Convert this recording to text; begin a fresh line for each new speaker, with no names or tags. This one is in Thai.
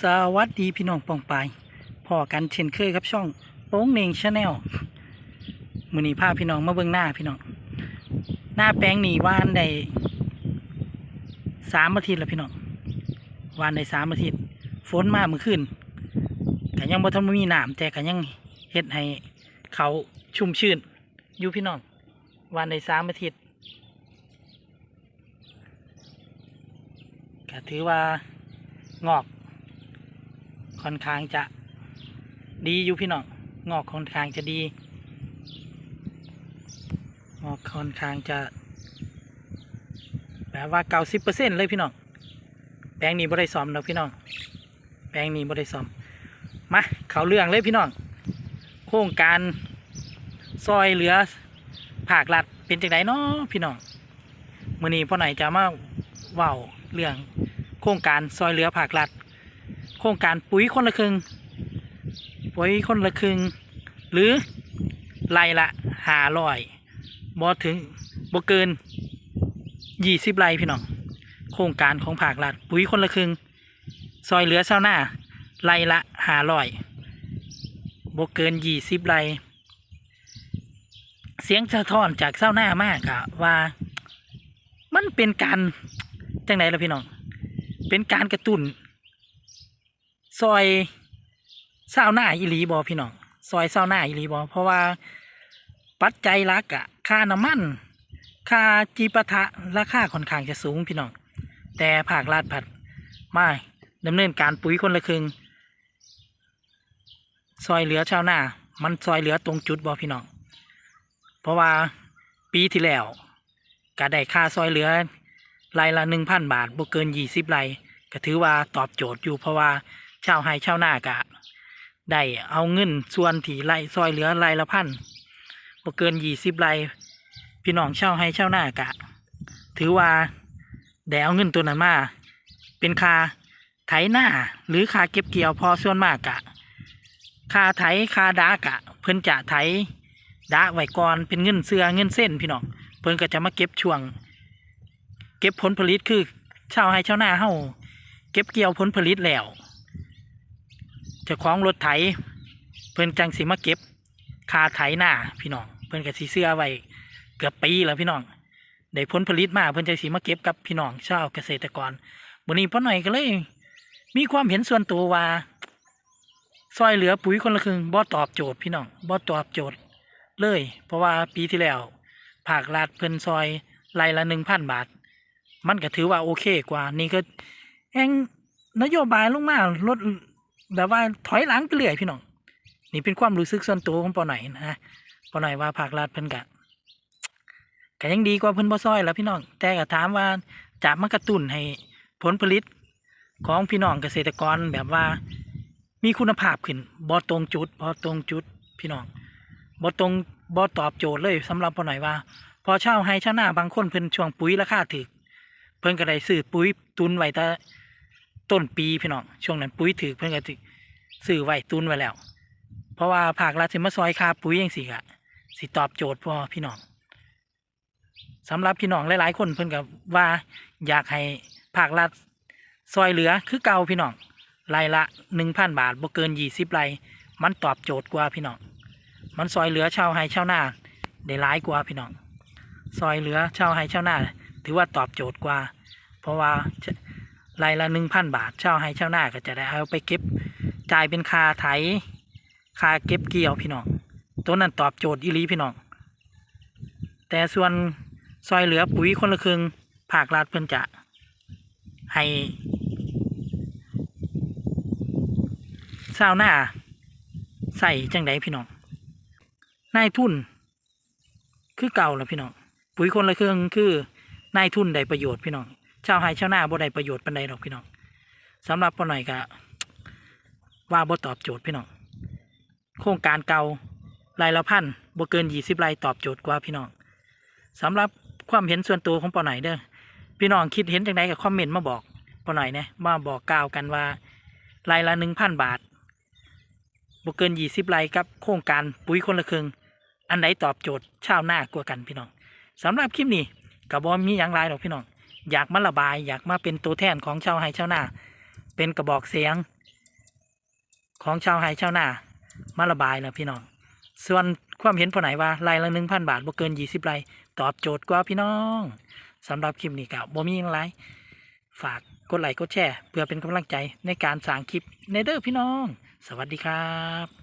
สวัสดีพี่น้องปองปายพอกันเช่นเคยครับช่องโป้งเน่งชาแนลมือนี้พาพพี่น้องมาเบิ่งหน้าพี่น้อง หน้าแปลงหนี่วานได้สามอาทิตย์แล้วพี่น้องวานได้สามอาทิตย์ฝนมาเมื่อคืนก็ยังบ่ทันมีหน้ำแต่ก็ยังเฮ็ดให้เขาชุ่มชื่นอยู่พี่น้องวานได้สามอาทิตย์ก็ถือว่างอก ค่อนข้างจะดีอยู่พี่น้องงอกค่อนข้างจะดี งอกค่อนข้างจะแบบว่าเก้าสิบเปอร์เซ็นเลยพี่น้องแปลงนี้บ่ได้ซ้อมแล้วพี่น้องแปลงนี้บ่ได้ซ้อมมาเขาเรื่องเลยพี่น้องโครงการซอยเหลือภาครัฐเป็นจังไดเนาะพี่น้องมื้อนี้พ่อไหนจะมาเว้าเรื่องโครงการซอยเหลือภาครัฐ โครงการปุ๋ยคนละครึ่งปุ๋ยคนละครึ่งหรือไร่ละหาร้อยบ่ถึงบ่เกินยี่สิบไร่พี่น้องโครงการของภาครัฐปุ๋ยคนละครึ่งซอยเหลือเช้าหน้าไร่ละหาร้อยบ่เกินยี่สิบไร่เสียงสะท้อนจากเช้าหน้ามากอะว่ามันเป็นการจังไหนล่ะพี่น้อง เป็นการกระตุ้น ซอยเศร้าหน้าอีหลีบอพี่น้องซอยเศร้าหน้าอีหลีบอเพราะว่าปัจจัยลักอะค่าน้ำมัน ค่าจีปะทะราคาค่อนข้างจะสูงพี่น้องแต่ภาครัฐผัดไม่ดำเนินการปุ๋ยคนละครึ่งซอยเหลือชาวนามันซอยเหลือตรงจุดบอพี่น้องเพราะว่าปีที่แล้วก็ได้ค่าซอยเหลือรายละหนึ่งพันบาทบ่เกินยี่สิบไรก็ถือว่าตอบโจทย์อยู่เพราะว่า ชาวไห้ชาวนากะได้เอาเงินส่วนที่ไร่ซอยเหลือไร่ละพันบ่เกินยี่สิบไร่พี่น้องชาวไห้ชาวนากะ ถือว่าได้เอาเงินตัวนั้นมา เป็นค่าไถหน้าหรือค่าเก็บเกี่ยวพอส่วนมากกะค่าไถค่าดากะ เพิ่นจะไถดาไว้ก่อนเป็นเงินเสือเงินเส้นพี่น้องเพิ่นก็จะมาเก็บช่วง เก็บผลผลิตคือชาวไร่ชาวนาเฮาเก็บเกี่ยวผลผลิตแล้ว เจ้าของรถไถ เพิ่นจังสิมาเก็บคาไถหน้าพี่น้อง เพิ่นก็สิเสื้อไว้เกือบปีแล้วพี่น้องได้ผลผลิตมาเพิ่นจังสิมาเก็บกับพี่น้องชาวเกษตรกรมื้อนี้พ่อหน่อยก็เลย มีความเห็นส่วนตัวว่าซอยเหลือปุ๋ยคนละครึ่งบ่ตอบโจทย์พี่น้องบ่ตอบโจทย์เลย เพราะว่าปีที่แล้วภาครัฐเพิ่นซอยไร่ละหนึ่งพันบาท มันก็ถือว่าโอเคกว่านี่ก็แองนโยบายลงมาลด แบบว่าถอยหลังไปเรื่อยพี่น้องนี่เป็นความรู้สึกส่วนตัวของปอหน่อยนะปอหน่อยว่าภาครัฐเพิ่นกะก็ยังดีกว่าเพิ่นบ่ซอยแล้วพี่น้อง แต่ก็ถามว่าจะมากระตุ้นให้ผลผลิตของพี่น้องเกษตรกรแบบว่ามีคุณภาพขึ้นบ่ตรงจุดบ่ตรงจุดพี่น้องบ่ตรงบ่ตอบโจทย์เลยสำหรับปอหน่อยว่า พอเช่าให้ชาวนาบางคนเพิ่นช่วงปุ๋ยราคาถูกเพิ่นก็ได้ซื้อปุ๋ยตุนไว้แต่ ต้นปีพี่น้องช่วงนั้นปุ๋ยถือเพิ่นก็สิซื้อไว้ตุนไว้แล้ว เพราะว่าภาครัฐสิมาซอยค่าปุ๋ยจังซี่ก็สิตอบโจทย์พอพี่น้องสำหรับพี่น้องหลาย ๆ คนเพิ่นก็ว่าอยากให้ภาครัฐซอยเหลือคือเก่าพี่น้องรายละหนึ่งพันบาทบ่เกินยี่สิบไรมันตอบโจทย์กว่าพี่น้องมันซอยเหลือชาวไร่ชาวนาได้หลายกว่าพี่น้องซอยเหลือชาวไร่ชาวนาถือว่าตอบโจทย์กว่า เพราะว่า รายละหนึ่งพันบาทเช่าให้เช่าหน้าก็จะได้เอาไปเก็บจ่ายเป็นค่าไถค่าเก็บเกี่ยวพี่น้องตัวนั้นตอบโจทย์อีลีพี่น้องแต่ส่วนซอยเหลือปุ๋ยคนละครึ่งภาครัฐเพิ่นจะให้ชาวหน้าใส่จังไดพี่น้องนายทุน คือเก่าแล้วพี่น้องปุ๋ยคนละครื่งคือนายทุนได้ประโยชน์พี่น้อง ชาวไฮชาวนาบ่ได้ประโยชน์ปานใดหรอกพี่น้องสำหรับปอหน่อยก็ว่าบ่ตอบโจทย์พี่น้องโครงการเก่ารายละพันบ่เกินยี่สิบรายตอบโจทย์กว่าพี่น้องสำหรับความเห็นส่วนตัวของปอหน่อยเด้อพี่น้องคิดเห็นจังไดก็คอมเมนต์มาบอกปอหน่อยนะมาบอกกล่าวกันว่ารายละหนึ่งพันบาทบ่เกินยี่สิบรายกับโครงการปุ๋ยคนละครึ่งอันไหนตอบโจทย์ชาวหน้ากว่ากันพี่น้องสำหรับคลิปนี้กับบอมีอย่างไรหรอกพี่น้อง อยากมาระบาย อยากมาเป็นตัวแทนของชาวไฮชาวนา เป็นกระบอกเสียง ของชาวไร่ชาวนามาระบายแล้วพี่น้อง ส่วนความเห็นพอไหนว่าไร่ละหนึ่งพันบาทบ่เกินยี่สิบไร่ตอบโจทย์กว่าพี่น้องสำหรับคลิปนี้ก็บ่มีหยังไรฝากกดไลค์กดแชร์เพื่อเป็นกำลังใจในการสร้างคลิปในเด้อพี่น้อง สวัสดีครับ